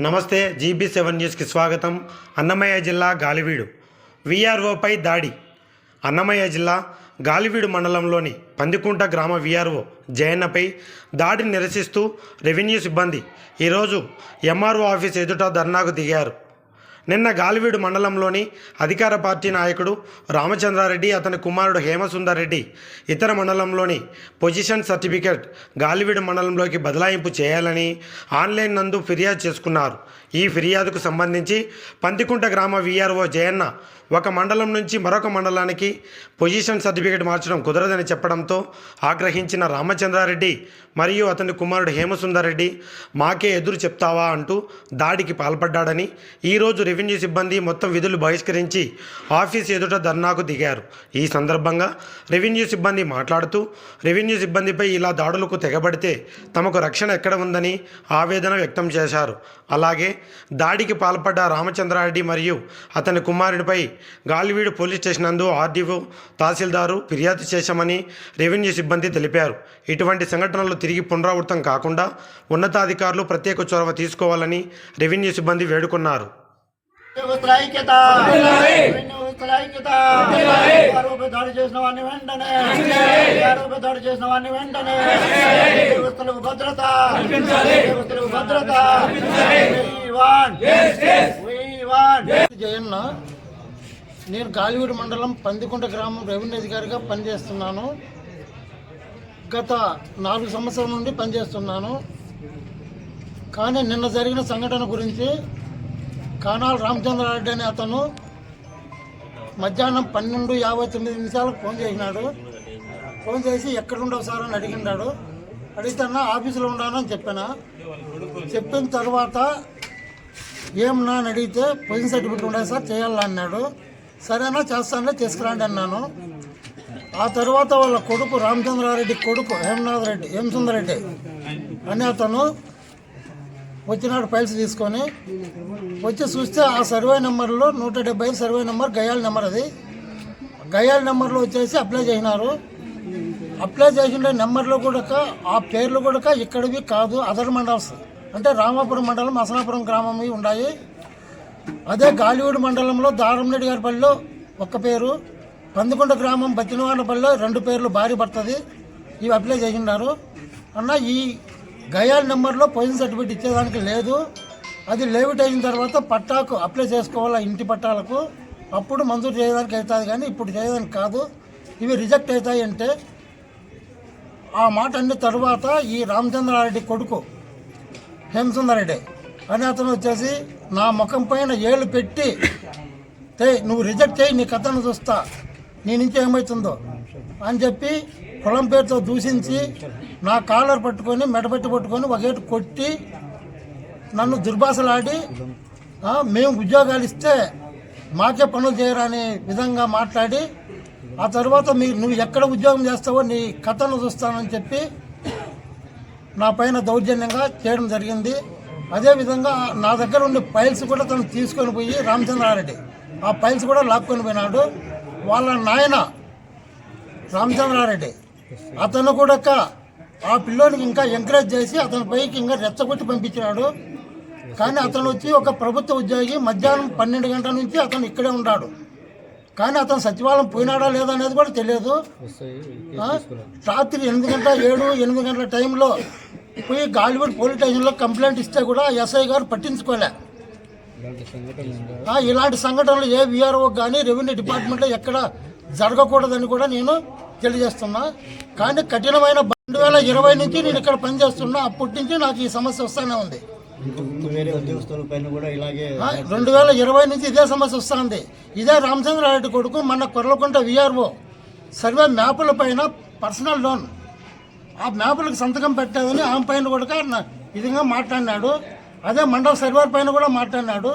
నమస్తే GB seven న్యూస్కి స్వాగతం. అన్నమయ్య జిల్లా గాలివీడు. విఆర్ఓపై దాడి. అన్నమయ్య జిల్లా గాలివీడు మండలంలోని పందికుంట గ్రామ విఆర్ఓ జయన్నపై దాడిని నిరసిస్తూ రెవెన్యూ సిబ్బంది ఈరోజు ఎంఆర్ఓ ఆఫీస్ ఎదుట ధర్నాకు దిగారు. నిన్న గాలివీడు మండలంలోని అధికార పార్టీ నాయకుడు రామచంద్రారెడ్డి అతని కుమారుడు హేమసుందర్ రెడ్డి ఇతర మండలంలోని పొజిషన్ సర్టిఫికెట్ గాలివీడు మండలంలోకి బదలాయింపు చేయాలని ఆన్లైన్ నందు ఫిర్యాదు చేసుకున్నారు. ఈ ఫిర్యాదుకు సంబంధించి పందికుంట గ్రామ విఆర్ఓ జయన్న ఒక మండలం నుంచి మరొక మండలానికి పొజిషన్ సర్టిఫికేట్ మార్చడం కుదరదని చెప్పడంతో ఆగ్రహించిన రామచంద్రారెడ్డి మరియు అతని కుమారుడు హేమసుందర్ రెడ్డి మాకే ఎదురు చెప్తావా అంటూ దాడికి పాల్పడ్డాడని ఈరోజు రెవెన్యూ సిబ్బంది మొత్తం విధులు బహిష్కరించి ఆఫీస్ ఎదుట ధర్నాకు దిగారు. ఈ సందర్భంగా రెవెన్యూ సిబ్బంది మాట్లాడుతూ రెవెన్యూ సిబ్బందిపై ఇలా దాడులకు తెగబడితే తమకు రక్షణ ఎక్కడ ఉందని ఆవేదన వ్యక్తం చేశారు. అలాగే దాడికి పాల్పడ్డ రామచంద్రారెడ్డి మరియు అతని కుమారుడిపై గాలివీడు పోలీస్ స్టేషన్ నందు ఆర్డీఓ తహసీల్దారు ఫిర్యాదు చేశామని రెవెన్యూ సిబ్బంది తెలిపారు. ఇటువంటి సంఘటనలు తిరిగి పునరావృతం కాకుండా ఉన్నతాధికారులు ప్రత్యేక చొరవ తీసుకోవాలని రెవెన్యూ సిబ్బంది వేడుకున్నారు. దాడి చేసిన వాడిని వెంటనే దాడి చేసిన వాడిని వెంటనే వ్యవస్థలకు భద్రత వ్యవస్థలకు భద్రత జయన్న నేను గాలివీడు మండలం పందికుంట గ్రామం రెవెన్యూ అధికారిగా పనిచేస్తున్నాను. గత నాలుగు సంవత్సరాల నుండి పనిచేస్తున్నాను. కానీ నిన్న జరిగిన సంఘటన గురించి కానాల రామచంద్రారెడ్డి అనే అతను మధ్యాహ్నం పన్నెండు యాభై తొమ్మిది నిమిషాలకు ఫోన్ చేసినాడు. ఫోన్ చేసి ఎక్కడుండవు సార్ అని అడిగినాడు అడిగితే అన్న ఆఫీసులో ఉన్నాను అని చెప్పాను. చెప్పిన తర్వాత ఏమన్నా అని అడిగితే పొజిషన్ సర్టిఫికేట్ ఉండదు సార్ చేయాలా అన్నాడు. సరేనా చేస్తానులే తీసుకురండి అన్నాను. ఆ తర్వాత వాళ్ళ కొడుకు రామచంద్రారెడ్డి కొడుకు హేమనాథ్ రెడ్డి హేమసుందర్ రెడ్డి అనే అతను వచ్చినాడు ఫైల్స్ తీసుకొని. వచ్చి చూస్తే ఆ సర్వే నెంబర్లో నూట డెబ్బై ఐదు సర్వే నెంబర్ గయాల నెంబర్ అది. గయాల నెంబర్లో వచ్చేసి అప్లై చేసినారు. అప్లై చేసిన నెంబర్లు కూడా ఆ పేర్లు కూడా ఇక్కడివి కాదు అదర్ మండల్స్. అంటే రామాపురం మండలం అసనాపురం గ్రామం ఉన్నాయి అదే గాలివీడు మండలంలో దారంరెడ్డి గారి పల్లిలో ఒక్క పేరు పందుకొండ గ్రామం బతినవాడ పల్లెలో రెండు పేర్లు భారీ పడుతుంది ఇవి అప్లై చేసినారు అన్న ఈ గయాల నెంబర్లో పొజిషన్ సర్టిఫికేట్ ఇచ్చేదానికి లేదు. అది లేవిట్ అయిన తర్వాత పట్టాకు అప్లై చేసుకోవాలా ఇంటి పట్టాలకు. అప్పుడు మంజూరు చేయడానికి అవుతుంది కానీ ఇప్పుడు చేయడానికి కాదు. ఇవి రిజెక్ట్ అవుతాయి అంటే ఆ మాట అన్న తర్వాత ఈ రామచంద్రారెడ్డి కొడుకు హేమసుందరెడ్డి అని అతను వచ్చేసి నా ముఖం పైన ఏళ్ళు పెట్టి తే నువ్వు రిజెక్ట్ చేయి నీ కథను చూస్తా. నీ నుంచి ఏమవుతుందో అని చెప్పి కులం పేరుతో దూషించి నా కాలర్ పట్టుకొని మెడపెట్టి పట్టుకొని ఒకటి కొట్టి నన్ను దుర్భాషలాడి మేము ఉద్యోగాలు ఇస్తే మాకే పనులు చేయరా విధంగా మాట్లాడి ఆ తర్వాత మీ నువ్వు ఎక్కడ ఉద్యోగం చేస్తావో నీ కథను చూస్తానని చెప్పి నా పైన దౌర్జన్యంగా చేయడం జరిగింది. అదేవిధంగా నా దగ్గర ఉండే ఫైల్స్ కూడా తను తీసుకొని పోయి రామచంద్రారెడ్డి. ఆ ఫైల్స్ కూడా లాక్కొని పోయినాడు. వాళ్ళ నాయన రామచంద్రారెడ్డి. అతను కూడా ఆ పిల్లోనికి ఇంకా ఎంకరేజ్ చేసి అతని పైకి ఇంకా రెచ్చగొట్టి పంపించినాడు. కానీ అతను వచ్చి ఒక ప్రభుత్వ ఉద్యోగి మధ్యాహ్నం పన్నెండు గంటల నుంచి అతను ఇక్కడే ఉన్నాడు. కానీ అతను సచివాలయం పోయినాడా లేదా అనేది కూడా తెలియదు? రాత్రి ఎనిమిది గంటల ఏడు ఎనిమిది గంటల టైంలో పోయి గాలివీడ్ పోలీస్ స్టేషన్లో కంప్లైంట్ ఇస్తే కూడా ఎస్ఐ గారు పట్టించుకోలే. ఇలాంటి సంఘటనలు ఏ విఆర్ఓ కానీ రెవెన్యూ డిపార్ట్మెంట్లో ఎక్కడ జరగకూడదని కూడా నేను తెలియజేస్తున్నా. కానీ కఠినమైన రెండు వేల ఇరవై నుంచి నేను ఇక్కడ పనిచేస్తున్నా. అప్పటి నుంచి నాకు ఈ సమస్య వస్తూనే ఉంది. రెండు వేల ఇరవై నుంచి ఇదే సమస్య వస్తుంది. ఇదే రామచంద్రారెడ్డి కొడుకు మన కొర్లకుంట విఆర్ఓ. సర్వే మ్యాపుల పైన పర్సనల్ లోన్. ఆ మ్యాపులకు సంతకం పెట్టేదని ఆమె పైన కూడా విధంగా మాట్లాడినాడు. అదే మండల సర్వేర్ పైన కూడా మాట్లాడినాడు.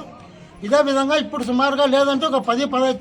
ఇదే విధంగా ఇప్పుడు సుమారుగా లేదంటే ఒక పది పదహైదు